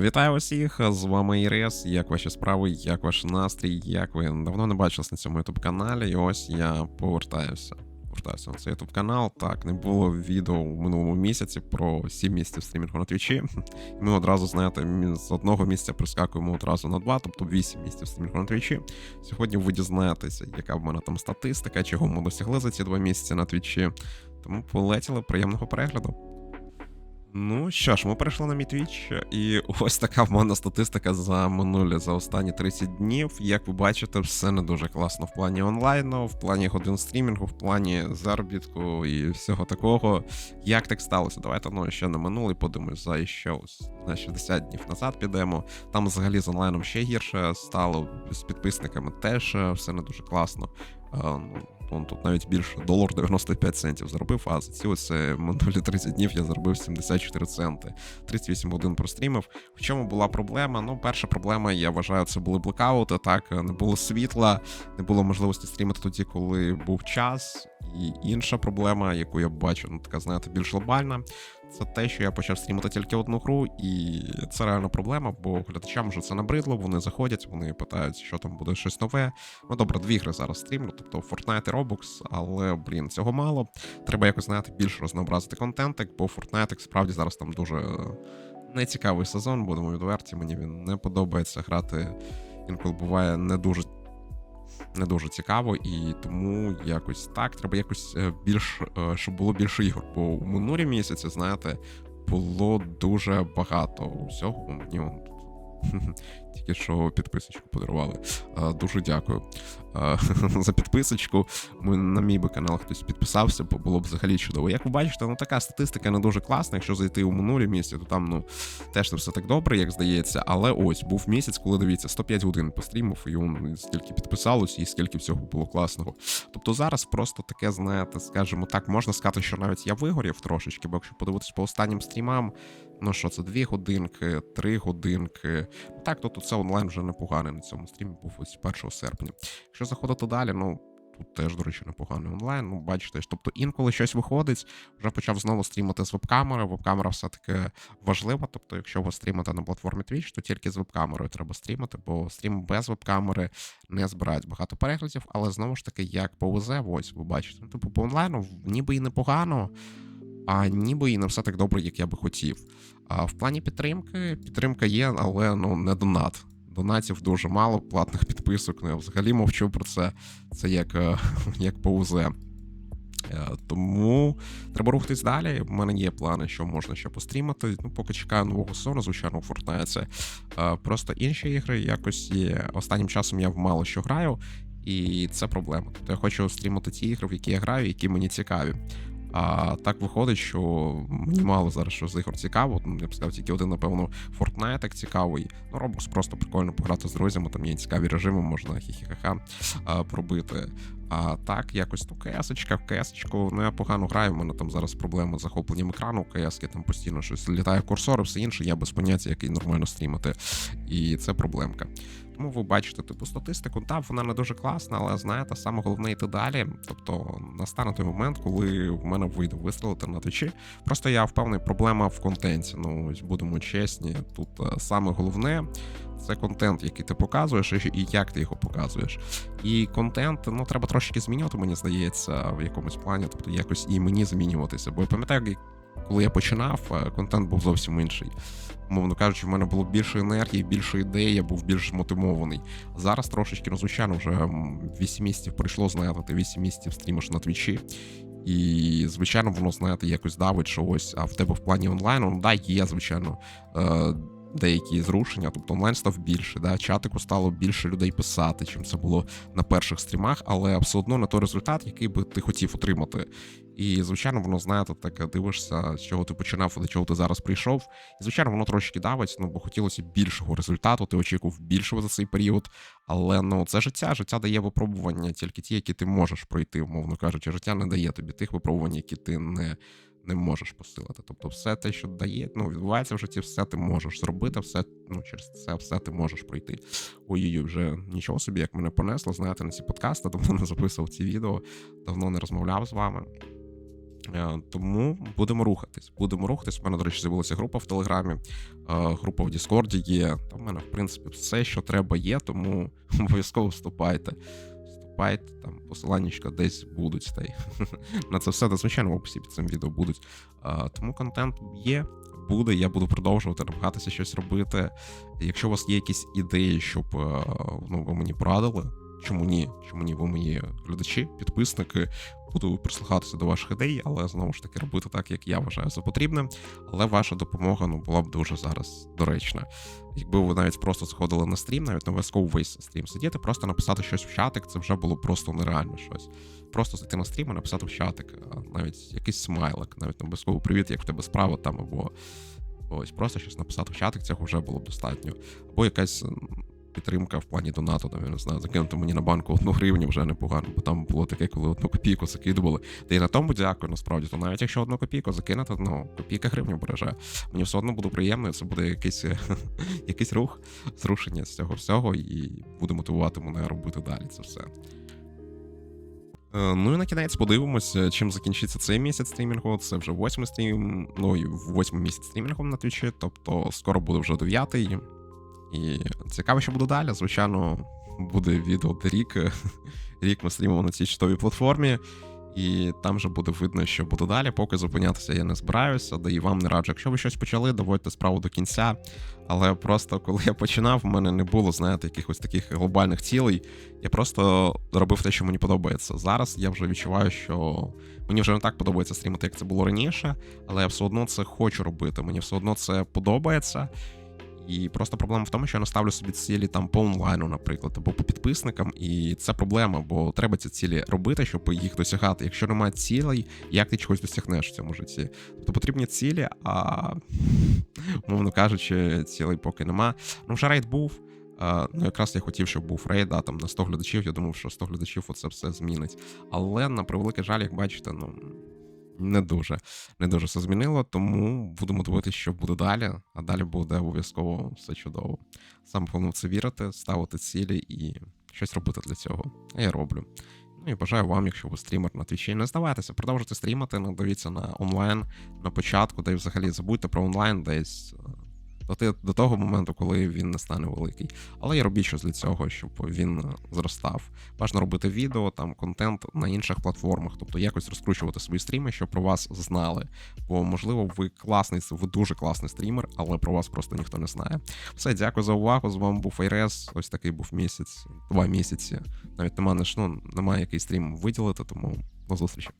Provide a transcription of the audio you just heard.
Вітаю усіх! З вами Ірес. Як ваші справи, як ваш настрій, як ви давно не бачились на цьому ютуб каналі, і ось я повертаюся. Повертаюся на цей ютуб канал. Так, не було відео в минулому місяці про 7 місяців стрімінгу на твічі. Ми одразу, знаєте, з одного місця прискакуємо одразу на два, тобто 8 місяців стрімінгу на твічі. Сьогодні ви дізнаєтеся, яка в мене там статистика, чого ми досягли за ці два місяці на твічі. Тому полетіли приємного перегляду. Ну що ж, ми перейшли на мій твіч, і ось така в мене статистика за минулі за останні 30 днів. Як ви бачите, все не дуже класно в плані онлайну, в плані годин стрімінгу, в плані заробітку і всього такого. Як так сталося? Давайте ну ще не минулий подивимось за ще на 60 днів назад підемо. Там взагалі з онлайном ще гірше стало, з підписниками теж е, все не дуже класно. Ну, Он тут навіть більше долар 95 центів заробив, а за ці ось минулі 30 днів я заробив 74 центи. 38 годин прострімив. В чому була проблема? Ну, перша проблема, я вважаю, це були блекаути. Так, не було світла, не було можливості стрімити тоді, коли був час. І інша проблема, яку я бачу, ну така, знаєте, більш глобальна, це те, що я почав стрімити тільки одну гру, і це реально проблема, бо глядачам вже це набридло, вони заходять, вони питають, що там буде щось нове. Ну добре, дві гри зараз стрімлю, тобто Fortnite і Roblox, але блін, цього мало. Треба якось знаєте більш рознообразити контентик, бо Fortnite справді зараз там дуже нецікавий сезон, будемо відверті. Мені він не подобається грати. Інколи буває не дуже. Не дуже цікаво, і тому якось так. Треба якось е, більш, е, щоб було більше ігор. Бо у минулі місяці, знаєте, було дуже багато усього. Мені тільки що підписочку подарували. Дуже дякую за підписочку. На мій би канал хтось підписався, бо було б взагалі чудово. Як ви бачите, ну така статистика не дуже класна. Якщо зайти у минулі місяці, то там ну теж не все так добре, як здається. Але ось був місяць, коли дивіться, 105 годин пострімив, і он стільки підписалось, і скільки всього було класного. Тобто зараз просто таке, знаєте, скажімо так, можна сказати, що навіть я вигорів трошечки, бо якщо подивитись по останнім стрімам, ну що це, дві годинки, три годинки. Так, то тут це онлайн вже непоганий на цьому стрімі був ось 1 серпня. Якщо заходити далі, ну. Тут теж, до речі, непоганий онлайн. Ну, бачите, тобто інколи щось виходить, вже почав знову стрімити з веб-камери. Веб-камера все-таки важлива. Тобто, якщо ви стрімите на платформі Twitch, то тільки з веб-камерою треба стрімити, бо стрім без веб-камери не збирають багато переглядів, але знову ж таки, як повезе, ось ви бачите. Ну, Типу, по онлайну ніби і непогано, а ніби і не все так добре, як я би хотів. А в плані підтримки, підтримка є, але ну не донат. Донатів дуже мало, платних підписок. Ну, я взагалі мовчу про це. Це як, е, як повзе. Е, Тому треба рухатись далі. У мене є плани, що можна ще пострімати. Ну, поки чекаю нового сезону, звичайно, у Fortnite. Е, Просто інші ігри якось є. Останнім часом я мало що граю, і це проблема. Тобто я хочу стрімати ті ігри, в які я граю, які мені цікаві. А так виходить, що мені мало зараз що з ігор цікаво. Ну, я б сказав, тільки один, напевно, Fortnite так цікавий. Ну, Roblox просто прикольно пограти з друзями, там є цікаві режими, можна хі-хі-ха-ха пробити. А так, якось ну, кесочка, в кесочку. Ну я погано граю. У мене там зараз проблеми з захопленням екрану. КСки там постійно щось літає курсор і все інше. Я без поняття, який нормально стрімити. І це проблемка. Тому ви бачите типу статистику, так, вона не дуже класна, але знаєте, саме головне йти далі. Тобто настане той момент, коли в мене вийде вистрелити на твічі. Просто я впевнений, проблема в контенті. Ну будемо чесні. Тут е, саме головне це контент, який ти показуєш, і як ти його показуєш. І контент, ну треба трошки змінювати, мені здається, в якомусь плані, тобто якось і мені змінюватися. Бо я пам'ятаю, коли я починав, е, контент був зовсім інший. Мовно кажучи, в мене було більше енергії, більше ідей, я був більш мотивований. Зараз трошечки, ну, звичайно, вже м, 8 місяців пройшло, знаєте, ти 8 місяців стрімиш на твічі. І, звичайно, воно, знаєте, якось давить, що ось, а в тебе в плані онлайну, ну да, є, звичайно. Деякі зрушення, тобто онлайн став більше, да, чатику стало більше людей писати, чим це було на перших стрімах, але все одно не той результат, який би ти хотів отримати. І, звичайно, воно, знаєте, так дивишся, з чого ти починав, до чого ти зараз прийшов. І, звичайно, воно трошки давить, ну бо хотілося більшого результату, ти очікував більшого за цей період. Але ну це життя, життя дає випробування тільки ті, які ти можеш пройти, умовно кажучи. Життя не дає тобі тих випробувань, які ти не. Не можеш посилити. Тобто, все те, що дає, ну відбувається в житті, все ти можеш зробити, все ну через це все ти можеш пройти. Ой-ой, вже нічого собі, як мене понесло, знаєте, на ці подкасти, давно не записував ці відео, давно не розмовляв з вами. Е, Тому будемо рухатись. Будемо рухатись. У мене, до речі, з'явилася група в Телеграмі, е, група в Діскорді є. Там в мене, в принципі, все, що треба, є, тому обов'язково вступайте. Вступайте, там посиланнячка десь будуть. Та й на це все, та, звичайно, в описі під цим відео будуть. Тому контент є, буде. Я буду продовжувати намагатися щось робити. Якщо у вас є якісь ідеї, щоб е, ну, ви мені порадили, чому ні? Чому ні? Ви мої глядачі, підписники. Буду прислухатися до ваших ідей, але знову ж таки робити так, як я вважаю за потрібне. Але ваша допомога ну, була б дуже зараз доречна. Якби ви навіть просто сходили на стрім, навіть не обов'язково весь стрім сидіти, просто написати щось в чатик, це вже було просто нереально щось. Просто зайти на стрім і написати в чатик, навіть якийсь смайлик, навіть не обов'язково привіт, як в тебе справа там, або ось просто щось написати в чатик, цього вже було б достатньо. Або якась підтримка в плані донату, там, я не знаю, закинути мені на банку одну гривню вже непогано, бо там було таке, коли одну копійку закидували. Та і на тому дякую, насправді, то навіть якщо одну копійку закинути, ну, копійка гривню береже. Мені все одно буде приємно, це буде якийсь, якийсь рух, зрушення з цього всього, і буде мотивувати мене робити далі це все. Е, Ну і на кінець подивимося, чим закінчиться цей місяць стрімінгу. Це вже восьмий стрім, ну і восьмий місяць стрімінгу на твічі, тобто скоро буде вже дев'ятий. І цікаво, що буде далі. Звичайно, буде відео де рік. Рік ми стрімимо на цій чудовій платформі, і там вже буде видно, що буде далі. Поки зупинятися я не збираюся, да і вам не раджу. Якщо ви щось почали, доводьте справу до кінця. Але просто коли я починав, у мене не було, знаєте, якихось таких глобальних цілей. Я просто робив те, що мені подобається. Зараз я вже відчуваю, що мені вже не так подобається стрімити, як це було раніше, але я все одно це хочу робити. Мені все одно це подобається. І просто проблема в тому, що я не ставлю собі цілі там по онлайну, наприклад, або по підписникам, і це проблема, бо треба ці цілі робити, щоб їх досягати. Якщо немає цілей, як ти чогось досягнеш в цьому житті? Тобто потрібні цілі, а мовно кажучи, цілей поки нема. Ну, вже рейд був. Ну, якраз я хотів, щоб був рейд, да, там на 100 глядачів. Я думав, що 100 глядачів оце все змінить. Але на превеликий жаль, як бачите, ну не дуже не дуже все змінило, тому будемо дивитися, що буде далі. А далі буде обов'язково все чудово. Саме в це вірити, ставити цілі і щось робити для цього. Я роблю. Ну і бажаю вам, якщо ви стрімер на твічі, не здавайтеся, продовжуйте стрімати, надивіться на онлайн на початку, де взагалі забудьте про онлайн десь. До, до того моменту, коли він не стане великий. Але я робіть щось для цього, щоб він е, зростав. Важно робити відео, там контент на інших платформах, тобто якось розкручувати свої стріми, щоб про вас знали. Бо, можливо, ви класний, ви дуже класний стрімер, але про вас просто ніхто не знає. Все, дякую за увагу. З вами був Айрес. Ось такий був місяць, два місяці. Навіть немає, ну, немає який стрім виділити, тому до зустрічі.